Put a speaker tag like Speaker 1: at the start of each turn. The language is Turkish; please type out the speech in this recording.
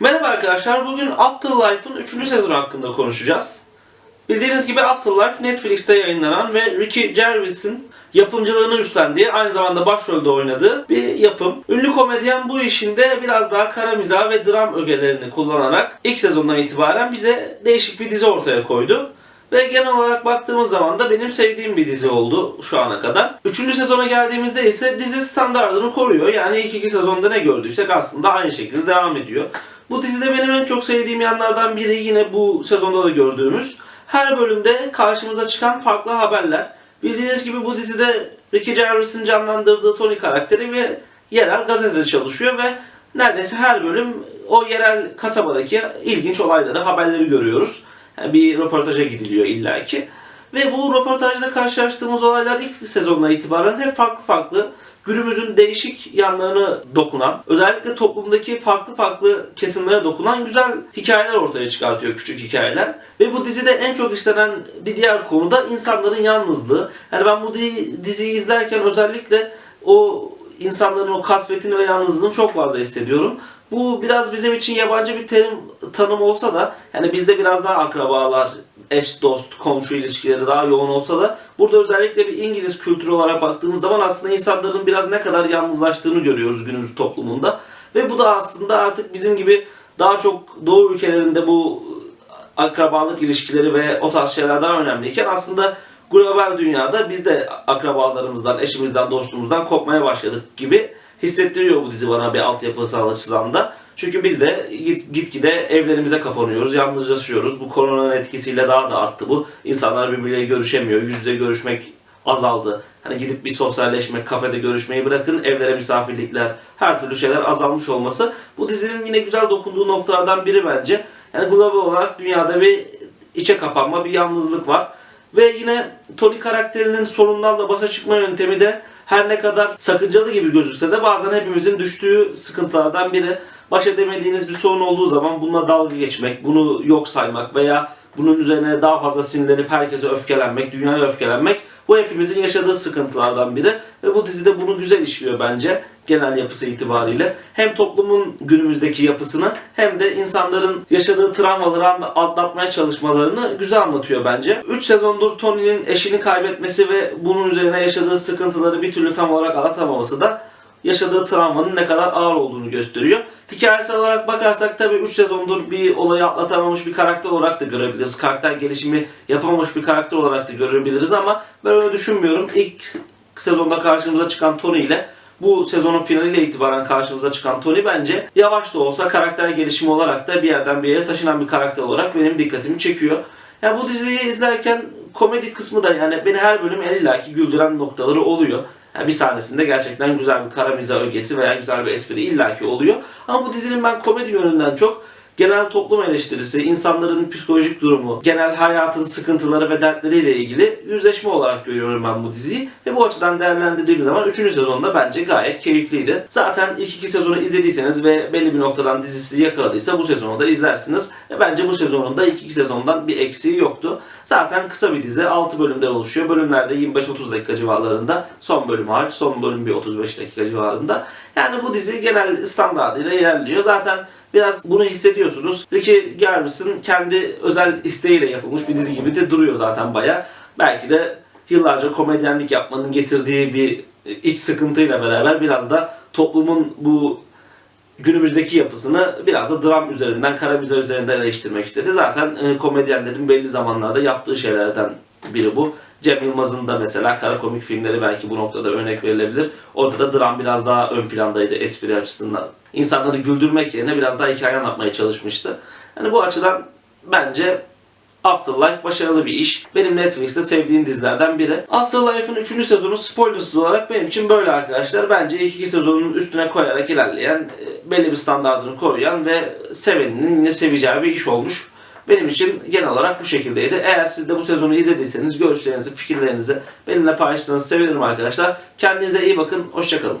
Speaker 1: Merhaba arkadaşlar. Bugün Afterlife'ın 3. sezonu hakkında konuşacağız. Bildiğiniz gibi Afterlife Netflix'te yayınlanan ve Ricky Gervais'in yapımcılığını üstlendiği, aynı zamanda başrolde oynadığı bir yapım. Ünlü komedyen bu işinde biraz daha kara mizah ve dram ögelerini kullanarak ilk sezondan itibaren bize değişik bir dizi ortaya koydu. Ve genel olarak baktığımız zaman da benim sevdiğim bir dizi oldu şu ana kadar. Üçüncü sezona geldiğimizde ise dizi standartını koruyor. Yani ilk iki sezonda ne gördüysek aslında aynı şekilde devam ediyor. Bu dizide benim en çok sevdiğim yanlardan biri yine bu sezonda da gördüğümüz. Her bölümde karşımıza çıkan farklı haberler. Bildiğiniz gibi bu dizide Ricky Gervais'in canlandırdığı Tony karakteri ve yerel gazetede çalışıyor ve neredeyse her bölüm o yerel kasabadaki ilginç olayları, haberleri görüyoruz. Yani bir röportaja gidiliyor illaki. Ve bu röportajda karşılaştığımız olaylar ilk sezondan itibaren hep farklı farklı günümüzün değişik yanlarını dokunan, özellikle toplumdaki farklı farklı kesimlere dokunan güzel hikayeler ortaya çıkartıyor, küçük hikayeler. Ve bu dizide en çok istenen bir diğer konu da insanların yalnızlığı. Yani ben bu di- diziyi izlerken özellikle o insanların o kasvetini ve yalnızlığını çok fazla hissediyorum. Bu biraz bizim için yabancı bir terim tanım olsa da yani bizde biraz daha akrabalar, eş dost, komşu ilişkileri daha yoğun olsa da burada özellikle bir İngiliz kültürü olarak baktığımız zaman aslında insanların biraz ne kadar yalnızlaştığını görüyoruz günümüz toplumunda. Ve bu da aslında artık bizim gibi daha çok doğu ülkelerinde bu akrabalık ilişkileri ve o tarz şeyler daha önemliyken aslında global dünyada biz de akrabalarımızdan, eşimizden, dostumuzdan kopmaya başladık gibi hissettiriyor bu dizi bana bir altyapısal açıdan da. Çünkü biz de git- gitgide evlerimize kapanıyoruz, yalnızlaşıyoruz. Bu koronanın etkisiyle daha da arttı bu. İnsanlar birbirleriyle görüşemiyor, yüz yüze görüşmek azaldı. Hani gidip bir sosyalleşmek, kafede görüşmeyi bırakın, evlere misafirlikler, her türlü şeyler azalmış olması bu dizinin yine güzel dokunduğu noktalardan biri bence. Yani global olarak dünyada bir içe kapanma, bir yalnızlık var. Ve yine Tony karakterinin sorunlarla başa çıkma yöntemi de her ne kadar sakıncalı gibi gözükse de bazen hepimizin düştüğü sıkıntılardan biri. Baş edemediğiniz bir sorun olduğu zaman bununla dalga geçmek, bunu yok saymak veya bunun üzerine daha fazla sinirlenip herkese öfkelenmek, dünyaya öfkelenmek bu hepimizin yaşadığı sıkıntılardan biri ve bu dizide bunu güzel işliyor bence genel yapısı itibariyle. Hem toplumun günümüzdeki yapısını hem de insanların yaşadığı travmaları atlatmaya çalışmalarını güzel anlatıyor bence. 3 sezondur Tony'nin eşini kaybetmesi ve bunun üzerine yaşadığı sıkıntıları bir türlü tam olarak atlatamaması da yaşadığı travmanın ne kadar ağır olduğunu gösteriyor. Hikayesel olarak bakarsak tabii 3 sezondur bir olayı atlatamamış bir karakter olarak da görebiliriz. Karakter gelişimi yapamamış bir karakter olarak da görebiliriz ama ben öyle düşünmüyorum. İlk sezonda karşımıza çıkan Tony ile bu sezonun finaliyle itibaren karşımıza çıkan Tony bence yavaş da olsa karakter gelişimi olarak da bir yerden bir yere taşınan bir karakter olarak benim dikkatimi çekiyor. Yani bu diziyi izlerken komedi kısmı da yani beni her bölüm illaki güldüren noktaları oluyor. Yani bir sahnesinde gerçekten güzel bir kara mizah ögesi veya güzel bir espri illaki oluyor. Ama bu dizinin ben komedi yönünden çok genel toplum eleştirisi, insanların psikolojik durumu, genel hayatın sıkıntıları ve dertleriyle ilgili yüzleşme olarak görüyorum ben bu diziyi. Ve bu açıdan değerlendirdiğim zaman 3. sezonda bence gayet keyifliydi. Zaten ilk iki sezonu izlediyseniz ve belli bir noktadan dizisi yakaladıysa bu sezonu da izlersiniz. Ve bence bu sezonun da ilk iki sezondan bir eksiği yoktu. Zaten kısa bir dizi 6 bölümden oluşuyor. Bölümlerde 25-30 dakika civarlarında. Son bölüm hariç son bölüm bir 35 dakika civarında. Yani bu dizi genel standartıyla ilerliyor. Zaten biraz bunu hissediyorsunuz. Ricky Gervais'in kendi özel isteğiyle yapılmış bir dizi gibi de duruyor zaten baya. Belki de yıllarca komedyenlik yapmanın getirdiği bir iç sıkıntıyla beraber biraz da toplumun bu günümüzdeki yapısını biraz da dram üzerinden, kara üzerinden eleştirmek istedi. Zaten e, komedyenlerin belli zamanlarda yaptığı şeylerden biri bu. Cem Yılmaz'ın da mesela kara komik filmleri belki bu noktada örnek verilebilir. Orada da dram biraz daha ön plandaydı espri açısından. İnsanları güldürmek yerine biraz daha hikaye anlatmaya çalışmıştı. Yani bu açıdan bence Afterlife başarılı bir iş. Benim Netflix'te sevdiğim dizilerden biri. Afterlife'ın 3. sezonu spoilersız olarak benim için böyle arkadaşlar. Bence ilk iki sezonun üstüne koyarak ilerleyen, e, belli bir standartını koruyan ve seveninin yine seveceği bir iş olmuş. Benim için genel olarak bu şekildeydi. Eğer siz de bu sezonu izlediyseniz görüşlerinizi, fikirlerinizi benimle paylaşırsanız sevinirim arkadaşlar. Kendinize iyi bakın. Hoşçakalın.